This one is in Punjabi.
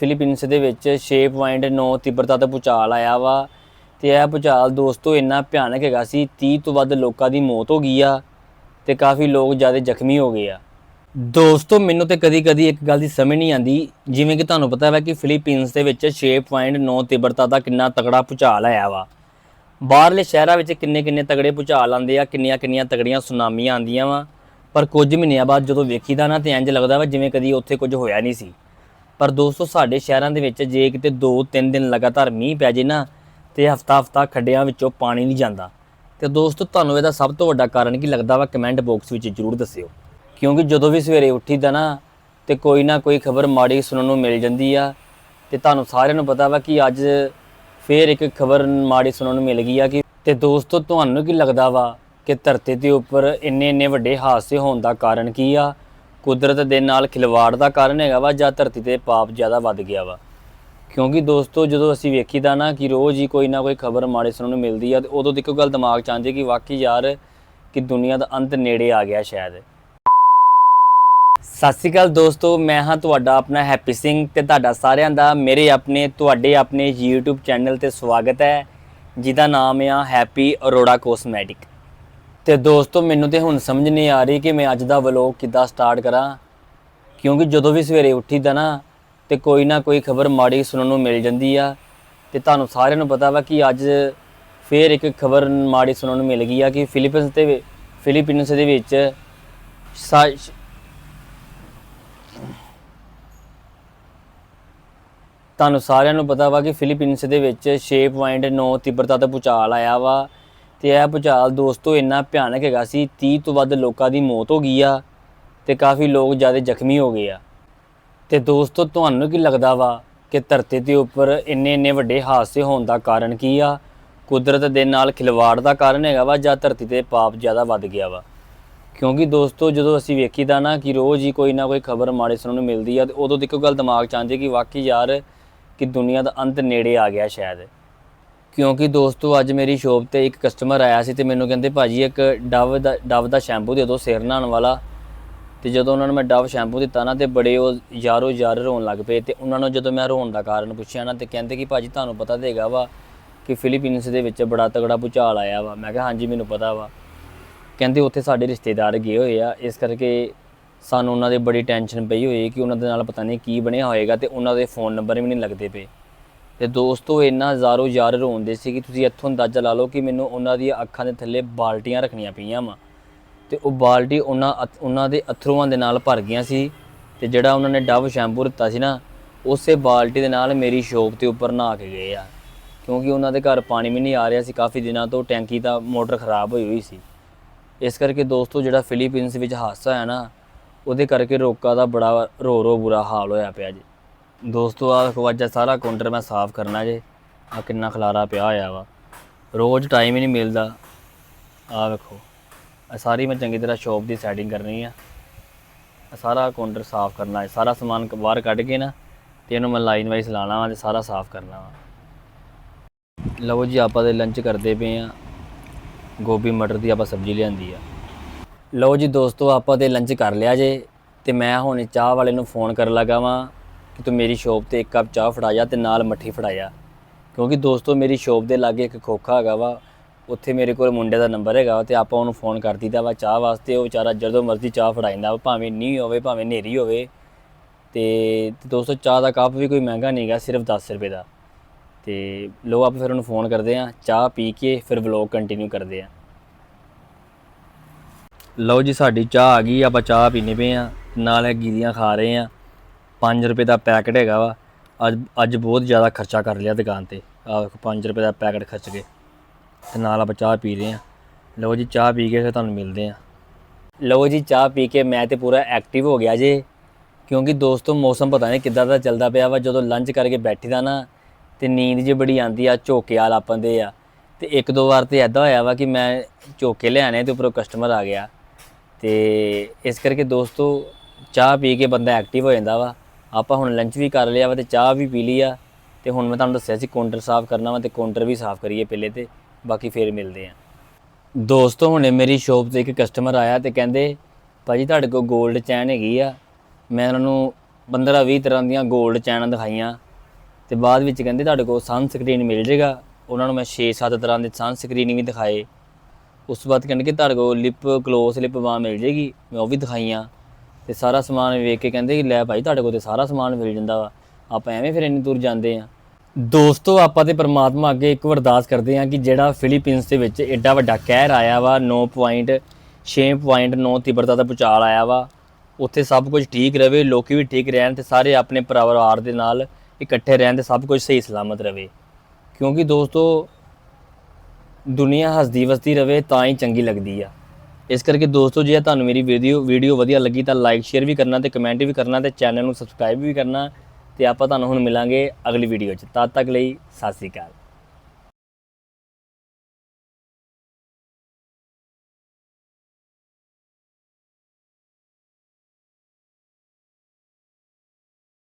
ਫਿਲੀਪੀਨਸ ਦੇ ਵਿੱਚ 6.9 ਤੀਬਰਤਾ ਦਾ ਭੂਚਾਲ ਆਇਆ ਵਾ। ਤੇ ਇਹ ਭੂਚਾਲ ਦੋਸਤੋ ਇੰਨਾ ਭਿਆਨਕ ਹੈਗਾ ਸੀ 30 ਤੋਂ ਵੱਧ ਲੋਕਾਂ ਦੀ ਮੌਤ ਹੋ ਗਈ ਆ ਤੇ ਕਾਫੀ ਲੋਕ ਜ਼ਿਆਦਾ ਜ਼ਖਮੀ ਹੋ ਗਏ ਆ। ਦੋਸਤੋ, ਮੈਨੂੰ ਤੇ ਕਦੀ-ਕਦੀ ਇੱਕ ਗੱਲ ਦੀ ਸਮਝ ਨਹੀਂ ਆਂਦੀ ਜਿਵੇਂ ਕਿ ਤੁਹਾਨੂੰ ਪਤਾ ਹੈ ਕਿ ਫਿਲੀਪੀਨਸ ਦੇ ਵਿੱਚ 6.9 ਤੀਬਰਤਾ ਦਾ ਕਿੰਨਾ ਤਕੜਾ ਭੂਚਾਲ ਆਇਆ ਵਾ। ਬਾਹਰਲੇ ਸ਼ਹਿਰਾਂ ਵਿੱਚ ਕਿੰਨੇ-ਕਿੰਨੇ ਤਗੜੇ ਭੂਚਾਲ ਆਉਂਦੇ ਆ, ਕਿੰਨੀਆਂ-ਕਿੰਨੀਆਂ ਤਗੜੀਆਂ ਸੁਨਾਮੀਆਂ ਆਉਂਦੀਆਂ ਵਾ, ਪਰ ਕੁਝ ਮਹੀਨਿਆਂ ਬਾਅਦ ਜਦੋਂ ਵੇਖੀਦਾ ਨਾ ਤੇ ਇੰਜ ਲੱਗਦਾ ਵਾ ਜਿਵੇਂ ਕਦੀ ਉੱਥੇ ਕੁਝ ਹੋਇਆ ਨਹੀਂ ਸੀ। ਪਰ ਦੋਸਤੋ, ਸਾਡੇ ਸ਼ਹਿਰਾਂ ਦੇ ਵਿੱਚ ਜੇ ਕਿਤੇ 2-3 ਦਿਨ ਲਗਾਤਾਰ ਮੀਂਹ ਪੈ ਜੇ ਨਾ, ਤੇ ਹਫਤਾ-ਹਫਤਾ ਖੱਡਿਆਂ ਵਿੱਚੋਂ ਪਾਣੀ ਨਹੀਂ ਜਾਂਦਾ। ਤੇ ਦੋਸਤੋ, ਤੁਹਾਨੂੰ ਇਹਦਾ ਸਭ ਤੋਂ ਵੱਡਾ ਕਾਰਨ ਕੀ ਲੱਗਦਾ ਵਾ ਕਮੈਂਟ ਬਾਕਸ ਵਿੱਚ ਜਰੂਰ ਦੱਸਿਓ। ਕਿਉਂਕਿ ਜਦੋਂ ਵੀ ਸਵੇਰੇ ਉੱਠੀਦਾ ਨਾ, ਤੇ ਕੋਈ ਨਾ ਕੋਈ ਖਬਰ ਮਾੜੀ ਸੁਣਨ ਨੂੰ ਮਿਲ ਜਾਂਦੀ ਆ, ਤੇ ਤੁਹਾਨੂੰ ਸਾਰਿਆਂ ਨੂੰ ਪਤਾ ਵਾ ਕਿ ਅੱਜ ਫੇਰ ਇੱਕ ਖਬਰ ਮਾੜੀ ਸੁਣਨ ਨੂੰ ਮਿਲ ਗਈ ਆ ਕਿ ਤੇ ਦੋਸਤੋ, ਤੁਹਾਨੂੰ ਕੀ ਲੱਗਦਾ ਵਾ ਕਿ ਧਰਤੀ ਦੇ ਉੱਪਰ ਇੰਨੇ ਇੰਨੇ ਵੱਡੇ ਹਾਦਸੇ ਹੋਣ ਦਾ ਕਾਰਨ ਕੀ ਆ? ਕੁਦਰਤ ਦੇ ਨਾਲ ਖਿਲਵਾੜ ਦਾ ਕਾਰਨ ਹੈਗਾ ਵਾ, ਜਾਂ ਧਰਤੀ ਤੇ ਪਾਪ ਜ਼ਿਆਦਾ ਵੱਧ ਗਿਆ ਵਾ। ਕਿਉਂਕਿ ਦੋਸਤੋ, ਜਦੋਂ ਅਸੀਂ ਵੇਖੀਦਾ ਨਾ ਕਿ ਰੋਜ਼ ਹੀ ਕੋਈ ਨਾ ਕੋਈ ਖਬਰ ਮਾੜੇ ਸੁਣਨ ਨੂੰ ਮਿਲਦੀ ਆ, ਤੇ ਉਦੋਂ ਦੇਖੋ ਗੱਲ ਦਿਮਾਗ 'ਚ ਆਉਂਦੀ ਕਿ ਵਾਕਈ ਯਾਰ ਕਿ ਦੁਨੀਆ ਦਾ ਅੰਤ ਨੇੜੇ ਆ ਗਿਆ ਸ਼ਾਇਦ। ਸਤਿ ਸ਼੍ਰੀ ਅਕਾਲ ਦੋਸਤੋ, ਮੈਂ ਹਾਂ ਤੁਹਾਡਾ ਆਪਣਾ ਹੈਪੀ ਸਿੰਘ ਤੇ ਤੁਹਾਡਾ ਸਾਰਿਆਂ ਦਾ ਮੇਰੇ ਆਪਣੇ, ਤੁਹਾਡੇ ਆਪਣੇ YouTube ਚੈਨਲ ਤੇ ਸਵਾਗਤ ਹੈ, ਜਿਹਦਾ ਨਾਮ ਆ ਹੈਪੀ ਅਰੋੜਾ ਕੋਸਮੈਟਿਕ। ਤੇ ਦੋਸਤੋ, ਮੈਨੂੰ ਤੇ ਹੁਣ ਸਮਝ ਨਹੀਂ ਆ ਰਹੀ ਕਿ ਮੈਂ ਅੱਜ ਦਾ ਵਲੌਗ ਕਿੱਦਾਂ ਸਟਾਰਟ ਕਰਾਂ। ਕਿਉਂਕਿ ਜਦੋਂ ਵੀ ਸਵੇਰੇ ਉੱਠੀਦਾ ਨਾ, ਤੇ ਕੋਈ ਨਾ ਕੋਈ ਖਬਰ ਮਾੜੀ ਸੁਣਨ ਨੂੰ ਮਿਲ ਜਾਂਦੀ ਆ। ਤੇ ਤੁਹਾਨੂੰ ਸਾਰਿਆਂ ਨੂੰ ਪਤਾ ਵਾ ਕਿ ਅੱਜ ਫੇਰ ਇੱਕ ਖਬਰ ਮਾੜੀ ਸੁਣਨ ਨੂੰ ਮਿਲ ਗਈ ਆ ਕਿ ਫਿਲੀਪੀਨਸ ਦੇ ਫਿਲੀਪੀਨਸ ਦੇ ਵਿੱਚ ਸਾ- ਤੁਹਾਨੂੰ ਸਾਰਿਆਂ ਨੂੰ ਪਤਾ ਵਾ ਕਿ ਫਿਲੀਪੀਨਸ ਦੇ ਵਿੱਚ 6.9 ਤੀਬਰਤਾ ਦਾ ਭੂਚਾਲ ਆਇਆ ਵਾ। ਤੇ ਇਹ ਭੂਚਾਲ ਦੋਸਤੋ ਇੰਨਾ ਭਿਆਨਕ ਹੈਗਾ ਸੀ 30 ਤੋਂ ਵੱਧ ਲੋਕਾਂ ਦੀ ਮੌਤ ਹੋ ਗਈ ਆ ਤੇ ਕਾਫੀ ਲੋਕ ਜ਼ਿਆਦਾ ਜ਼ਖਮੀ ਹੋ ਗਏ ਆ। ਤੇ ਦੋਸਤੋ ਤੁਹਾਨੂੰ ਕੀ ਲੱਗਦਾ ਵਾ ਕਿ ਧਰਤੀ ਦੇ ਉੱਪਰ ਇੰਨੇ ਇੰਨੇ ਵੱਡੇ ਹਾਦਸੇ ਹੋਣ ਦਾ ਕਾਰਨ ਕੀ ਆ? ਕੁਦਰਤ ਦੇ ਨਾਲ ਖਿਲਵਾੜ ਦਾ ਕਾਰਨ ਹੈਗਾ ਵਾ ਜਾਂ ਧਰਤੀ ਤੇ ਪਾਪ ਜ਼ਿਆਦਾ ਵੱਧ ਗਿਆ ਵਾ? ਕਿਉਂਕਿ ਦੋਸਤੋ ਜਦੋਂ ਅਸੀਂ ਵੇਖੀਦਾ ਨਾ ਕਿ ਰੋਜ਼ ਹੀ ਕੋਈ ਨਾ ਕੋਈ ਖਬਰ ਮਾੜੇ ਸੁਣਨ ਨੂੰ ਮਿਲਦੀ ਆ ਤੇ ਉਦੋਂ ਦੇਖੋ ਗੱਲ ਦਿਮਾਗ 'ਚ ਆਉਂਦੀ ਕਿ ਵਾਕਈ ਯਾਰ ਕਿ ਦੁਨੀਆ ਦਾ ਅੰਤ ਨੇੜੇ ਆ ਗਿਆ ਸ਼ਾਇਦ। ਕਿਉਂਕਿ ਦੋਸਤੋ, ਅੱਜ ਮੇਰੀ ਸ਼ੋਪ ਤੇ ਇੱਕ ਕਸਟਮਰ ਆਇਆ ਸੀ ਤੇ ਮੈਨੂੰ ਕਹਿੰਦੇ, ਭਾਜੀ, ਇੱਕ ਡਵ ਦਾ ਡਵ ਦਾ ਸ਼ੈਂਪੂ ਦੇ ਦਿਓ, ਸਿਰ ਨਹਾਉਣ ਵਾਲਾ। ਤੇ ਜਦੋਂ ਉਹਨਾਂ ਨੂੰ ਮੈਂ ਡਵ ਸ਼ੈਂਪੂ ਦਿੱਤਾ ਨਾ, ਤੇ ਬੜੇ ਉਹ ਯਾਰੋ ਯਾਰ ਰੋਣ ਲੱਗ ਪਏ ਤੇ ਉਹਨਾਂ ਨੂੰ ਜਦੋਂ ਮੈਂ ਰੋਣ ਦਾ ਕਾਰਨ ਪੁੱਛਿਆ ਨਾ, ਤੇ ਕਹਿੰਦੇ ਕਿ, ਭਾਜੀ, ਤੁਹਾਨੂੰ ਪਤਾ ਦੇਗਾ ਵਾ ਕਿ ਫਿਲੀਪੀਨਸ ਦੇ ਵਿੱਚ ਬੜਾ ਤਗੜਾ ਭੂਚਾਲ ਆਇਆ ਵਾ। ਮੈਂ ਕਿਹਾ, ਹਾਂਜੀ, ਮੈਨੂੰ ਪਤਾ ਵਾ। ਕਹਿੰਦੇ, ਉੱਥੇ ਸਾਡੇ ਰਿਸ਼ਤੇਦਾਰ ਗਏ ਹੋਏ ਆ। ਇਸ ਕਰਕੇ ਸਾਨੂੰ ਉਹਨਾਂ ਦੇ ਬੜੀ ਟੈਨਸ਼ਨ ਪਈ ਹੋਈ ਕਿ ਉਹਨਾਂ ਦੇ ਨਾਲ ਪਤਾ ਨਹੀਂ ਕੀ ਬਣਿਆ ਹੋਏਗਾ ਤੇ ਉਹਨਾਂ ਦੇ ਫੋਨ ਨੰਬਰ ਵੀ ਨਹੀਂ ਲੱਗਦੇ ਪਏ। ਤੇ ਦੋਸਤੋ ਇੰਨਾ ਜ਼ਾਰੋ ਯਾਰ ਰੋਂਦੇ ਸੀ ਕਿ ਤੁਸੀਂ ਇੱਥੋਂ ਅੰਦਾਜ਼ਾ ਲਾ ਲਓ ਕਿ ਮੈਨੂੰ ਉਹਨਾਂ ਦੀਆਂ ਅੱਖਾਂ ਦੇ ਥੱਲੇ ਬਾਲਟੀਆਂ ਰੱਖਣੀਆਂ ਪਈਆਂ ਵਾ। ਤੇ ਉਹ ਬਾਲਟੀ ਉਹਨਾਂ ਅਥ- ਉਹਨਾਂ ਦੇ ਅਥਰੂਆਂ ਦੇ ਨਾਲ ਭਰ ਗਈਆਂ ਸੀ ਤੇ ਜਿਹੜਾ ਉਹਨਾਂ ਨੇ ਡਵ ਸ਼ੈਂਪੂ ਦਿੱਤਾ ਸੀ ਨਾ, ਉਸੇ ਬਾਲਟੀ ਦੇ ਨਾਲ ਮੇਰੀ ਸ਼ੋਪ ਤੇ ਉੱਪਰ ਨਹਾ ਕੇ ਗਏ ਆ। ਕਿਉਂਕਿ ਉਹਨਾਂ ਦੇ ਘਰ ਪਾਣੀ ਵੀ ਨਹੀਂ ਆ ਰਿਹਾ ਸੀ, ਕਾਫੀ ਦਿਨਾਂ ਤੋਂ ਟੈਂਕੀ ਦਾ ਮੋਟਰ ਖਰਾਬ ਹੋਈ ਹੋਈ ਸੀ। ਇਸ ਕਰਕੇ ਦੋਸਤੋ, ਜਿਹੜਾ ਫਿਲੀਪੀਨਸ ਵਿੱਚ ਹਾਦਸਾ ਹੋਇਆ ਨਾ, ਉਹਦੇ ਕਰਕੇ ਲੋਕਾਂ ਦਾ ਬੜਾ ਰੋ ਰੋ ਬੁਰਾ ਹਾਲ ਹੋਇਆ ਪਿਆ ਜੀ। ਦੋਸਤੋ, ਆਹ ਵੇਖੋ ਅੱਜ ਸਾਰਾ ਕਾਊਂਟਰ ਮੈਂ ਸਾਫ਼ ਕਰਨਾ ਜੇ। ਆ ਕਿੰਨਾ ਖਲਾਰਾ ਪਿਆ ਹੋਇਆ ਵਾ। ਰੋਜ਼ ਟਾਈਮ ਹੀ ਨਹੀਂ ਮਿਲਦਾ। ਆ ਵੇਖੋ ਆਹ ਸਾਰੀ ਮੈਂ ਚੰਗੀ ਤਰ੍ਹਾਂ ਸ਼ਾਪ ਦੀ ਸੈਟਿੰਗ ਕਰਨੀ ਆ। ਆਹ ਸਾਰਾ ਕਾਊਂਟਰ ਸਾਫ਼ ਕਰਨਾ ਹੈ। ਸਾਰਾ ਸਮਾਨ ਬਾਹਰ ਕੱਢ ਕੇ ਨਾ, ਤੇ ਇਹਨੂੰ ਮੈਂ ਲਾਈਨ ਵਾਈਜ਼ ਲਾਣਾ ਵਾ ਤੇ ਸਾਰਾ ਸਾਫ਼ ਕਰਨਾ ਵਾ। ਲਓ ਜੀ, ਆਪਾਂ ਦੇ ਲੰਚ ਕਰਦੇ ਪਏ ਆ। ਗੋਭੀ ਮਟਰ ਦੀ ਆਪਾਂ ਸਬਜ਼ੀ ਲਿਆਂਦੀ ਆ। ਲਓ ਜੀ, ਦੋਸਤੋ, ਆਪਾਂ ਤੇ ਲੰਚ ਕਰ ਲਿਆ ਜੇ। ਤੇ ਮੈਂ ਹੁਣ ਚਾਹ ਵਾਲੇ ਨੂੰ ਫੋਨ ਕਰਨ ਲੱਗਾ ਵਾਂ। ਕਿ ਤੂੰ ਮੇਰੀ ਸ਼ੋਪ ਤੇ ਇੱਕ ਕੱਪ ਚਾਹ ਫੜਾਇਆ ਤੇ ਨਾਲ ਮੱਠੀ ਫੜਾਇਆ। ਕਿਉਂਕਿ ਦੋਸਤੋ, ਮੇਰੀ ਸ਼ੋਪ ਦੇ ਲਾਗੇ ਇੱਕ ਖੋਖਾ ਹੈਗਾ ਵਾ, ਉੱਥੇ ਮੇਰੇ ਕੋਲ ਮੁੰਡੇ ਦਾ ਨੰਬਰ ਹੈਗਾ ਵਾ ਤੇ ਆਪਾਂ ਉਹਨੂੰ ਫੋਨ ਕਰ ਦਿੱਤਾ ਵਾ ਚਾਹ ਵਾਸਤੇ। ਉਹ ਵਿਚਾਰਾ ਜਦੋਂ ਮਰਜ਼ੀ ਚਾਹ ਫੜਾਇੰਦਾ ਵਾ, ਭਾਵੇਂ ਨਹੀਂ ਹੋਵੇ, ਭਾਵੇਂ ਹਨੇਰੀ ਹੋਵੇ। ਤੇ ਤੇ ਦੋਸਤੋ, ਚਾਹ ਦਾ ਕੱਪ ਵੀ ਕੋਈ ਮਹਿੰਗਾ ਨਹੀਂਗਾ ਸਿਰਫ 10 ਰੁਪਏ ਦਾ। ਤੇ ਲੋ ਆਪਾਂ ਫਿਰ ਉਹਨੂੰ ਫੋਨ ਕਰਦੇ ਆ ਚਾਹ ਪੀ ਕੇ ਫਿਰ ਵਲੌਗ ਕੰਟੀਨਿਊ ਕਰਦੇ ਆ ਲਓ ਜੀ, ਸਾਡੀ ਚਾਹ ਆ ਗਈ। ਆਪਾਂ ਚਾਹ ਪੀਨੇ ਪਏ ਆ ਨਾਲ ਇਹ ਗਿਰੀਆਂ ਖਾ ਰਹੇ ਆ 5 ਰੁਪਏ ਦਾ ਪੈਕਟ ਹੈਗਾ ਵਾ। ਅੱਜ ਅੱਜ ਬਹੁਤ ਜ਼ਿਆਦਾ ਖਰਚਾ ਕਰ ਲਿਆ ਦੁਕਾਨ ਤੇ। ਆ 5 ਰੁਪਏ ਦਾ ਪੈਕਟ ਖਰਚ ਕੇ। ਤੇ ਨਾਲ ਆਪਾਂ ਚਾਹ ਪੀ ਰਹੇ ਆ ਲਓ ਜੀ, ਚਾਹ ਪੀ ਕੇ ਫਿਰ ਤੁਹਾਨੂੰ ਮਿਲਦੇ ਆ ਲਓ ਜੀ, ਚਾਹ ਪੀ ਕੇ ਮੈਂ ਤੇ ਪੂਰਾ ਐਕਟਿਵ ਹੋ ਗਿਆ ਜੇ। ਕਿਉਂਕਿ ਦੋਸਤੋ, ਮੌਸਮ ਪਤਾ ਨਹੀਂ ਕਿੱਦਾਂ ਦਾ ਚੱਲਦਾ ਪਿਆ ਵਾ। ਜਦੋਂ ਲੰਚ ਕਰਕੇ ਬੈਠੀਦਾ ਨਾ, ਤੇ ਨੀਂਦ ਜੇ ਬੜੀ ਆਂਦੀ ਆ, ਝੋਕੇ ਵਾਲ ਆਪੰਦੇ ਆ। ਤੇ ਇੱਕ ਦੋ ਵਾਰ ਤੇ ਐਦਾਂ ਹੋਇਆ ਵਾ ਕਿ ਮੈਂ ਝੋਕੇ ਲਿਆਣੇ ਤੇ ਉੱਪਰੋਂ ਕਸਟਮਰ ਆ ਗਿਆ। ਤੇ ਇਸ ਕਰਕੇ ਦੋਸਤੋ, ਚਾਹ ਪੀ ਕੇ ਬੰਦਾ ਐਕਟਿਵ ਹੋ ਜਾਂਦਾ ਵਾ। ਆਪਾਂ ਹੁਣ ਲੰਚ ਵੀ ਕਰ ਲਿਆ ਵਾ ਤੇ ਚਾਹ ਵੀ ਪੀ ਲਈ ਆ, ਤੇ ਹੁਣ ਮੈਂ ਤੁਹਾਨੂੰ ਦੱਸਿਆ ਸੀ ਕਾਊਂਟਰ ਸਾਫ਼ ਕਰਨਾ ਵਾ ਤੇ ਕਾਊਂਟਰ ਵੀ ਸਾਫ਼ ਕਰੀਏ ਪਹਿਲੇ ਤੇ, ਬਾਕੀ ਫੇਰ ਮਿਲਦੇ ਆ। ਦੋਸਤੋ, ਹੁਣੇ ਮੇਰੀ ਸ਼ੋਪ ਤੇ ਇੱਕ ਕਸਟਮਰ ਆਇਆ ਤੇ ਕਹਿੰਦੇ, ਭਾਜੀ, ਤੁਹਾਡੇ ਕੋਲ 골ਡ ਚੈਨ ਹੈਗੀ ਆ। ਮੈਂ ਉਹਨਾਂ ਨੂੰ 15 20 ਤਰ੍ਹਾਂ ਦੀਆਂ 골ਡ ਚੈਨਾਂ ਦਿਖਾਈਆਂ। ਤੇ ਬਾਅਦ ਵਿੱਚ ਕਹਿੰਦੇ, ਤੁਹਾਡੇ ਕੋਲ ਸਨਸਕਰੀਨ ਮਿਲ ਜੇਗਾ ਉਹਨਾਂ ਨੂੰ ਮੈਂ 6-7 ਤਰ੍ਹਾਂ ਦੇ ਸਨਸਕਰੀਨ ਵੀ ਦਿਖਾਏ। ਉਸ ਤੋਂ ਬਾਅਦ ਕਹਿੰਦੇ ਕਿ ਤੁਹਾਡੇ ਕੋਲ ਲਿਪ ਗਲੋਸ ਲਿਪ ਬਾਮ ਮਿਲ ਜੇਗੀ ਮੈਂ ਉਹ ਵੀ ਦਿਖਾਈਆਂ। ਤੇ ਸਾਰਾ ਸਮਾਨ ਵੇਖ ਕੇ ਕਹਿੰਦੇ ਕਿ ਲੈ ਭਾਈ ਤੁਹਾਡੇ ਕੋਲ ਤੇ ਸਾਰਾ ਸਮਾਨ ਮਿਲ ਜਾਂਦਾ ਵਾ। ਆਪਾਂ ਐਵੇਂ ਫਿਰ ਇੰਨੀ ਦੂਰ ਜਾਂਦੇ ਆ ਦੋਸਤੋ, ਆਪਾਂ ਤੇ ਪ੍ਰਮਾਤਮਾ ਅੱਗੇ ਇੱਕ ਵਾਰ ਅਰਦਾਸ ਕਰਦੇ ਹਾਂ ਕਿ ਜਿਹੜਾ ਫਿਲੀਪੀਨਸ ਦੇ ਵਿੱਚ ਐਡਾ ਵੱਡਾ ਕਹਿਰ ਆਇਆ ਵਾ 9.6.9 ਤੀਬਰਤਾ ਦਾ ਭੂਚਾਲ ਆਇਆ ਵਾ, ਉੱਥੇ ਸਭ ਕੁਝ ਠੀਕ ਰਵੇ, ਲੋਕੀ ਵੀ ਠੀਕ ਰਹਿਣ ਤੇ ਸਾਰੇ ਆਪਣੇ ਪਰਿਵਾਰ ਦੇ ਨਾਲ ਇਕੱਠੇ ਰਹਿਣ ਤੇ ਸਭ ਕੁਝ ਸਹੀ ਸਲਾਮਤ ਰਵੇ। ਕਿਉਂਕਿ ਦੋਸਤੋ, ਦੁਨੀਆ ਹੱਸਦੀ ਵਸਦੀ ਰਵੇ ਤਾਂ ਹੀ ਚੰਗੀ ਲੱਗਦੀ ਆ। ਇਸ ਕਰਕੇ ਦੋਸਤੋ, ਜੇ ਤੁਹਾਨੂੰ ਮੇਰੀ ਵੀਡੀਓ ਵੀਡੀਓ ਵਧੀਆ ਲੱਗੀ ਤਾਂ ਲਾਈਕ ਸ਼ੇਅਰ ਵੀ ਕਰਨਾ ਤੇ ਕਮੈਂਟ ਵੀ ਕਰਨਾ ਤੇ ਚੈਨਲ ਨੂੰ ਸਬਸਕ੍ਰਾਈਬ ਵੀ ਕਰਨਾ ਤੇ ਆਪਾਂ ਤੁਹਾਨੂੰ ਹੁਣ ਮਿਲਾਂਗੇ ਅਗਲੀ ਵੀਡੀਓ 'ਚ। ਤਦ ਤੱਕ ਲਈ ਸਤਿ ਸ਼੍ਰੀ ਅਕਾਲ।